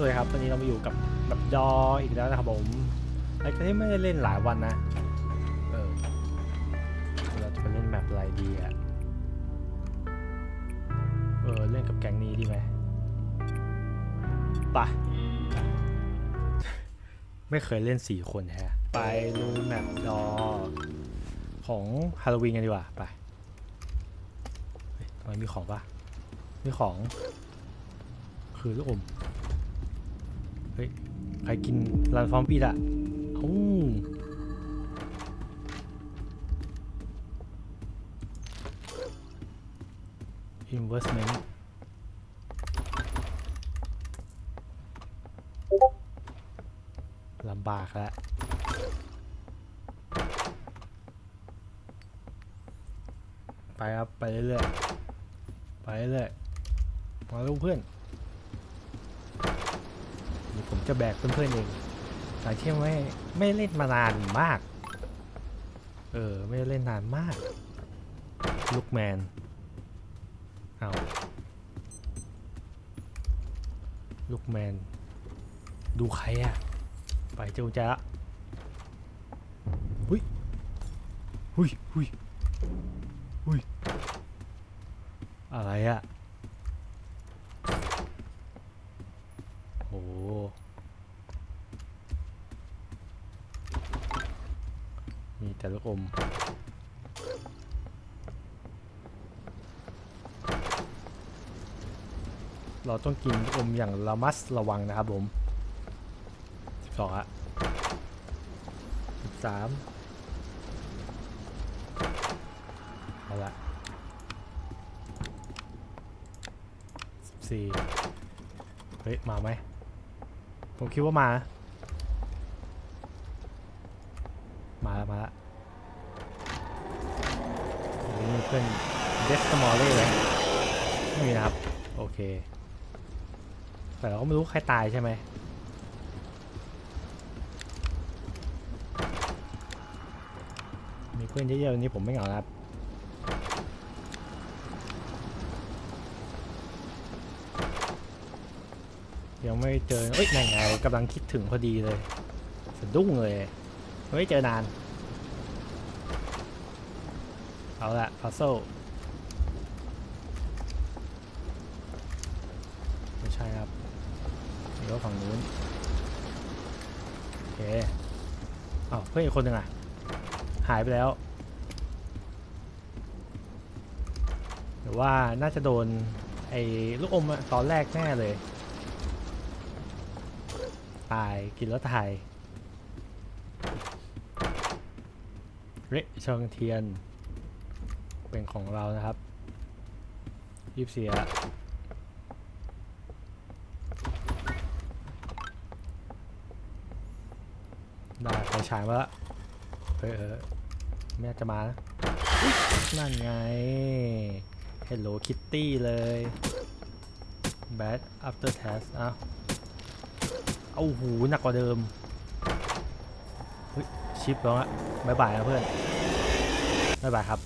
สวัสดีครับตอนนี้เรามาอยู่กับแบบดออีกแล้วนะครับผมไอ้ที่ไม่ได้เล่นหลายวันนะ เออ เราจะไปเล่นแมปอะไรดีอะเออ เล่นกับแก๊งนี้ดีไหมไปไม่เคยเล่นสี่คนแฮะ ไปดูแมปดอ ของฮาโลวีนกันดีกว่า ไปเฮ้ยตรงนี้มีของปะมีของ คือลูกอม ฮ้ย ใครกินรันฟอร์มปีดอะเอ้าอินเวสเมนต์ลำบากแล้วไปครับ ไปเรื่อยๆไปเรื่อยๆมาลูกเพื่อน ผมจะแบกเพื่อนๆเองหลังที่ไม่ไม่เล่นมานานมาก เออ ไม่เล่นนานมาก ลูกแมน เอาลูกแมน ดูใครอะไปเจ้าจ้าหุยหุยหุยหุยอะไรอะโอ้มี แต่ลูกอมเราต้องกินลูกอมอย่างระมัดระวังนะครับผมสิบสองอะสิบสามเอาละสิบสี่เฮ้ย มาไหม ผมคิดว่ามา มาแล้วมาแล้ว นี่เพื่อนเดสมอลเล่ไหมไม่มีนะครับ โอเค แต่เราก็ไม่รู้ใครตายใช่ไหมมีเพื่อนเยอะๆนี้ผมไม่เหงาครับยังไม่เจอเอ้ยนั่นไงกำลังคิดถึงพอดีเลยสะดุ้งเลย ไม่เจอนาน เอาละพัซโซไม่ใช่ครับเดี๋ยวฝั่งนู้น โอเคอ้าวเพื่อนอีกคนหนึ่งอะ หายไปแล้วหรือว่าน่าจะโดน ไอ้ลูกอมตอนแรกแน่เลย ตายกินแล้วตายเละเชิงเทียน เป็นของเรานะครับยีบเสียได้ไฟฉายมาละเฮ้ยเออแม่จะมานะนั่นไง Hello Kitty เลย Bad After Test อ้าวเอาหูหนักกว่าเดิมเฮ้ยชิปแล้วอะบายบายนะเพื่อนบายบายครับ